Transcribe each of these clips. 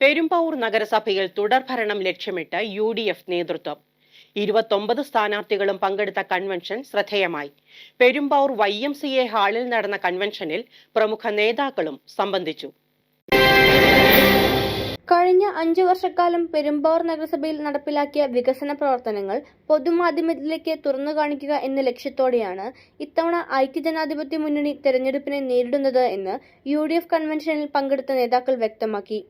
പെരുമ്പാവൂർ നഗരസഭയിൽ തുടർഭരണം ലക്ഷ്യമിട്ട് യു ഡി എഫ് നേതൃത്വം. ഇരുപത്തൊമ്പത് സ്ഥാനാർത്ഥികളും പങ്കെടുത്ത കൺവെൻഷൻ ശ്രദ്ധേയമായി. Perumbavoor Y M C A ഹാളിൽ നടന്ന കൺവെൻഷനിൽ പ്രമുഖ നേതാക്കളും സംബന്ധിച്ചു. കഴിഞ്ഞ അഞ്ചു വർഷക്കാലം പെരുമ്പാവൂർ നഗരസഭയിൽ നടപ്പിലാക്കിയ വികസന പ്രവർത്തനങ്ങൾ പൊതുമാധ്യമത്തിലേക്ക് തുറന്നു കാണിക്കുക എന്ന ലക്ഷ്യത്തോടെയാണ് ഇത്തവണ ഐക്യജനാധിപത്യ മുന്നണി തെരഞ്ഞെടുപ്പിനെ നേരിടുന്നത് എന്ന് യു ഡി എഫ് കൺവെൻഷനിൽ പങ്കെടുത്ത നേതാക്കൾ വ്യക്തമാക്കി.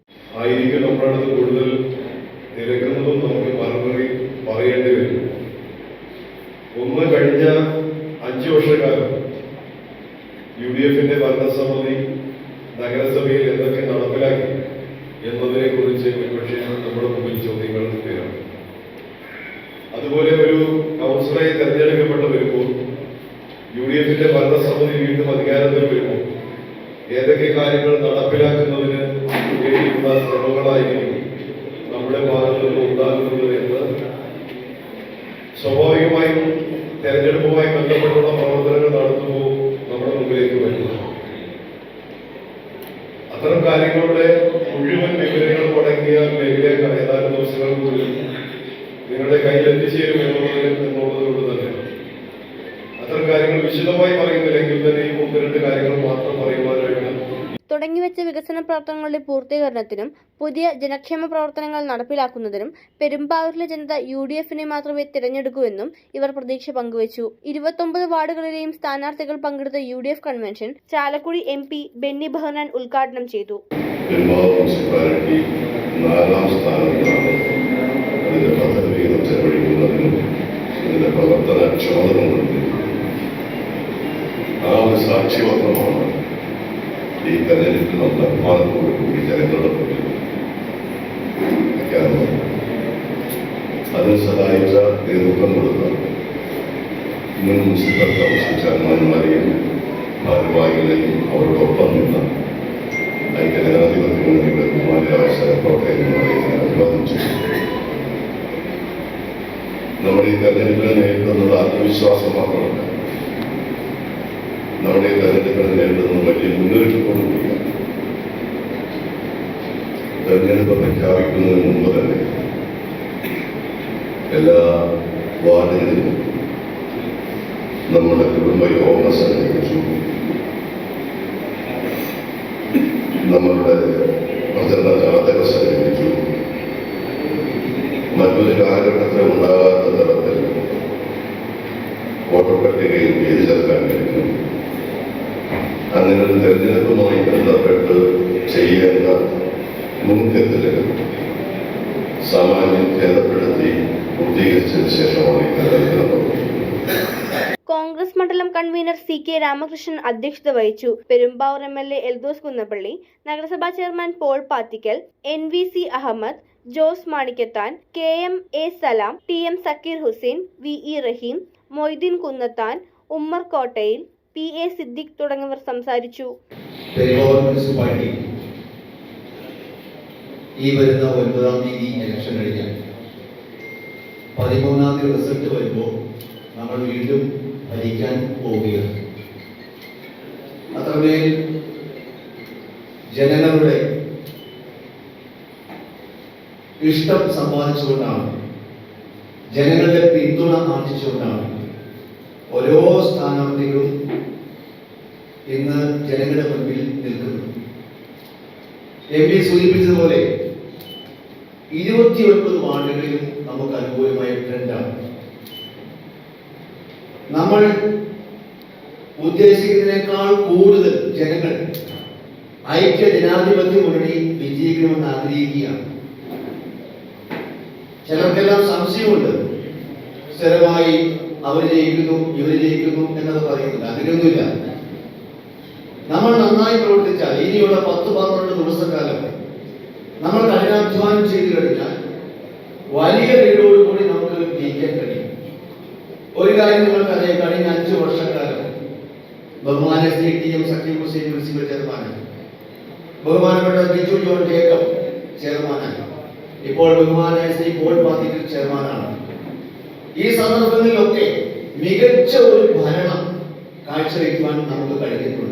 നഗരസഭ അതുപോലെ ഒരു കൗൺസിലറെ തെരഞ്ഞെടുക്കപ്പെട്ട് വരുമ്പോൾ യു ഡി എഫിന്റെ ഭരണസമിതി വീണ്ടും അധികാരത്തിൽ വരുമ്പോൾ ഏതൊക്കെ കാര്യങ്ങൾ നടപ്പിലാക്കുന്നതിന് വേണ്ടിയുള്ള ശ്രമങ്ങളായിരിക്കും നമ്മുടെ ഭാഗത്തുനിന്ന് ഉണ്ടാകുന്നത് എന്ന് സ്വാഭാവികമായും തെരഞ്ഞെടുപ്പുമായി ബന്ധപ്പെട്ടുള്ള പ്രവർത്തനങ്ങൾ നടത്തുമ്പോൾ നമ്മുടെ മുമ്പിലേക്ക് വരുന്നു. അത്തരം കാര്യങ്ങളുടെ തുടങ്ങിവെച്ച വികസന പ്രവർത്തനങ്ങളുടെ പൂർത്തീകരണത്തിനും പുതിയ ജനക്ഷേമ പ്രവർത്തനങ്ങൾ നടപ്പിലാക്കുന്നതിനും പെരുമ്പാവൂരിലെ ജനത യു ഡി എഫിനെ മാത്രമേ തിരഞ്ഞെടുക്കൂവെന്നും ഇവർ പ്രതീക്ഷ പങ്കുവച്ചു. ഇരുപത്തൊമ്പത് വാർഡുകളിലെയും സ്ഥാനാർത്ഥികൾ പങ്കെടുത്ത U D F convention Chalakudy M P Benny Behanan ഉദ്ഘാടനം ചെയ്തു. ആ ഒരു ഈ തെരഞ്ഞെടുപ്പിൽ നമ്മൾ അഭിമാനത്തോടു കൂടി ജനങ്ങളുടെ മുന്നിൽ വയ്ക്കാറുള്ളത് അതിന് സഹായിച്ച നേതൃത്വം കൊടുത്ത മുൻ മുനിസിപ്പൽ കൗൺസിൽ ചെയർമാൻമാരെയും ഭാരവാഹികളെയും അവരോടൊപ്പം നിന്ന ഐക്യജനാധിപത്യ മുന്നണിയുടെ ബഹുമാനായ സഹപ്രവർത്തകന്മാരെ ഞാൻ അഭിവാദിച്ചു നമ്മുടെ ഈ തെരഞ്ഞെടുപ്പിനെ നേരിടുന്നത് ആത്മവിശ്വാസം മാത്രമല്ല നമ്മുടെ തെരഞ്ഞെടുപ്പ് നേരിടുന്നത് വലിയ മുന്നൊരുക്കത്തോടു തെരഞ്ഞെടുപ്പ് പ്രഖ്യാപിക്കുന്നതിന് മുമ്പ് തന്നെ എല്ലാ വാർഡുകളിലും നമ്മുടെ കുടുംബ യോഗം സംഘടിപ്പിച്ചു. നമ്മളുടെ പ്രചരണ ജാഥക സംഘടിപ്പിച്ചു. മറ്റൊരു കാലഘട്ടത്തിൽ ഉണ്ടാകാത്ത തരത്തിൽ വോട്ടർ പട്ടികയിൽ പേര് ചേർക്കാൻ കഴിയും അങ്ങനെ ഒരു തെരഞ്ഞെടുപ്പുമായി ബന്ധപ്പെട്ട് ചെയ്യേണ്ട മുൻകരുതലുകൾ സാമാന്യം ഭേദപ്പെടുത്തി പൂർത്തീകരിച്ചതിന് ശേഷമാണ് തെരഞ്ഞെടുപ്പ് കോൺഗ്രസ് മണ്ഡലം കൺവീനർ സി കെ രാമകൃഷ്ണൻ അധ്യക്ഷത വഹിച്ചു. Perumbavoor M L A Eldhose Kunnappilly നഗരസഭാ chairman Paul Pathikkal N V C Ahammed Jose Manikkathan K M A Salam T M Zakir Hussain V E Rahim Moideen Kunnathan Ummer Kottayil P A Siddique തുടങ്ങിയവർ സംസാരിച്ചു. ഈ വരുന്ന ഒൻപതാം തീയതി election കഴിഞ്ഞാൽ പതിമൂന്നാം തീയതി റിസൾട്ട് വരുമ്പോൾ നമ്മൾ വീണ്ടും ഭരിക്കാൻ പോവുകയാണ്. അത്രമേൽ ജനങ്ങളുടെ ഇഷ്ടം സമ്പാദിച്ചുകൊണ്ടാണ് ജനങ്ങളുടെ പിന്തുണ ആർജിച്ചുകൊണ്ടാണ് ഓരോ സ്ഥാനാർത്ഥികളും ഇന്ന് ജനങ്ങളുടെ മുൻപിൽ നിൽക്കുന്നു. എം പി സൂചിപ്പിച്ചതുപോലെ ഇരുപത്തി ഒൻപത് വാർഡുകളിലും നമുക്ക് അനുകൂലമായ ട്രെൻഡാണ്. നമ്മൾ ഉദ്ദേശിക്കുന്നതിനേക്കാൾ കൂടുതൽ ജനങ്ങൾ ഐക്യ ജനാധിപത്യ മുന്നണി വിജയിക്കണമെന്ന് ആഗ്രഹിക്കുകയാണ്. ചിലർക്കെല്ലാം സംശയമുണ്ട്. സ്ഥിരമായി അവർ ജയിക്കുന്നു ഇവർ ജയിക്കുന്നു എന്നത് പറയുന്നില്ല. അങ്ങനെയൊന്നുമില്ല. നമ്മൾ നന്നായി പ്രവർത്തിച്ചാൽ ഇനിയുള്ള പത്ത് പന്ത്രണ്ട് ദിവസക്കാലം നമ്മൾ കഠിനാധ്വാനം ചെയ്തു കഴിഞ്ഞാൽ വലിയ വീടോടുകൂടി നമുക്ക് ജയിക്കാൻ കഴിയും. ഒരു കാര്യം നിങ്ങൾക്കറിയാം കഴിഞ്ഞ അഞ്ച് വർഷക്കാലം ബഹുമാന Shri T M Sakkeem Hussain municipal ചെയർമാനായി. ബഹുമാനപ്പെട്ട ബിജു ജോൺ ജേക്കബ് ചെയർമാനായി. ഇപ്പോൾ ബഹുമാനായ ശ്രീ പോൾ പാത്തിക്കൽ ചെയർമാനാണ്. ഈ സന്ദർഭങ്ങളിലൊക്കെ മികച്ച ഒരു ഭരണം കാഴ്ചവെക്കുവാൻ നമുക്ക് കഴിഞ്ഞിട്ടുണ്ട്.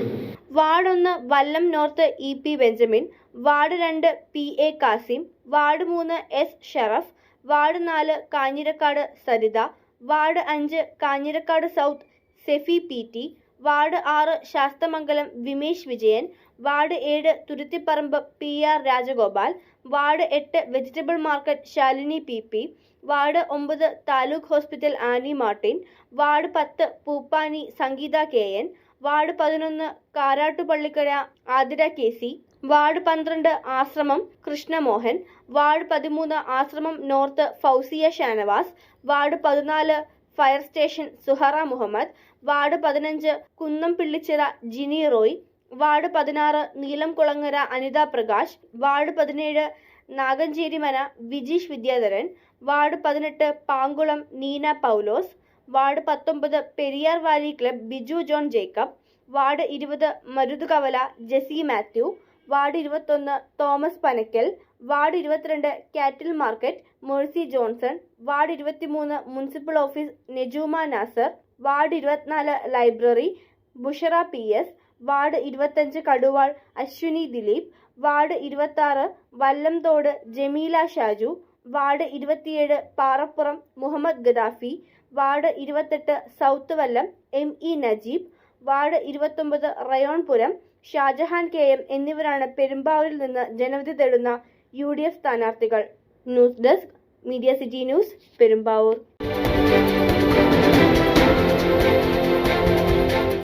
വാർഡ് ഒന്ന് Vallam north E P Benjamin ward രണ്ട് പി എ കാസിം വാർഡ് മൂന്ന് എസ് ഷറഫ് വാർഡ് നാല് കാഞ്ഞിരക്കാട് സരിത വാർഡ് അഞ്ച് Kanjirakkad south Sefi P T ward ആറ് ശാസ്തമംഗലം വിമീഷ് വിജയൻ വാർഡ് ഏഴ് Thuruthipparambu P R Rajagopal ward എട്ട് vegetable market Shalini P P ward ഒമ്പത് taluk hospital Annie Martin ward പത്ത് Pooppani Sangeetha K N ward പതിനൊന്ന് Karattupallikkara Athira K C ward പന്ത്രണ്ട് Ashramam Krishnamohan ward പതിമൂന്ന് Ashramam north Fousiya Shanavas ward പതിനാല് fire station Suhara Muhammad ward പതിനഞ്ച് Kunnam Pillichira Jini Roy ward പതിനാറ് Neelamkulangara Anitha Prakash ward പതിനേഴ് നാഗഞ്ചേരിമന Vijeesh Vidyadharan ward പതിനെട്ട് പാങ്കുളം നീന പൗലോസ് വാർഡ് പത്തൊമ്പത് Periyar valley club Biju John Jacob ward ഇരുപത് മരുതുകവല ജെസി മാത്യു വാർഡ് ഇരുപത്തൊന്ന് തോമസ് പനക്കൽ വാർഡ് ഇരുപത്തിരണ്ട് cattle market Mercy Johnson ward ഇരുപത്തിമൂന്ന് municipal office Nejooma Nasar ward ഇരുപത്തിനാല് library Bushara P S ward ഇരുപത്തഞ്ച് കടുവാൾ അശ്വിനി ദിലീപ് വാർഡ് ഇരുപത്തി വല്ലംതോട് ജമീല ഷാജു വാർഡ് ഇരുപത്തിയേഴ് പാറപ്പുറം മുഹമ്മദ് ഗദാഫി വാർഡ് ഇരുപത്തെട്ട് south Vallam M E Najeeb ward ഇരുപത്തൊമ്പത് റയോൺപുരം ഷാജഹാൻ കെ എം എന്നിവരാണ് പെരുമ്പാവൂരിൽ നിന്ന് ജനവിധി തേടുന്ന യു ഡി എഫ് സ്ഥാനാർത്ഥികൾ. News desk media city news Perumbavoor.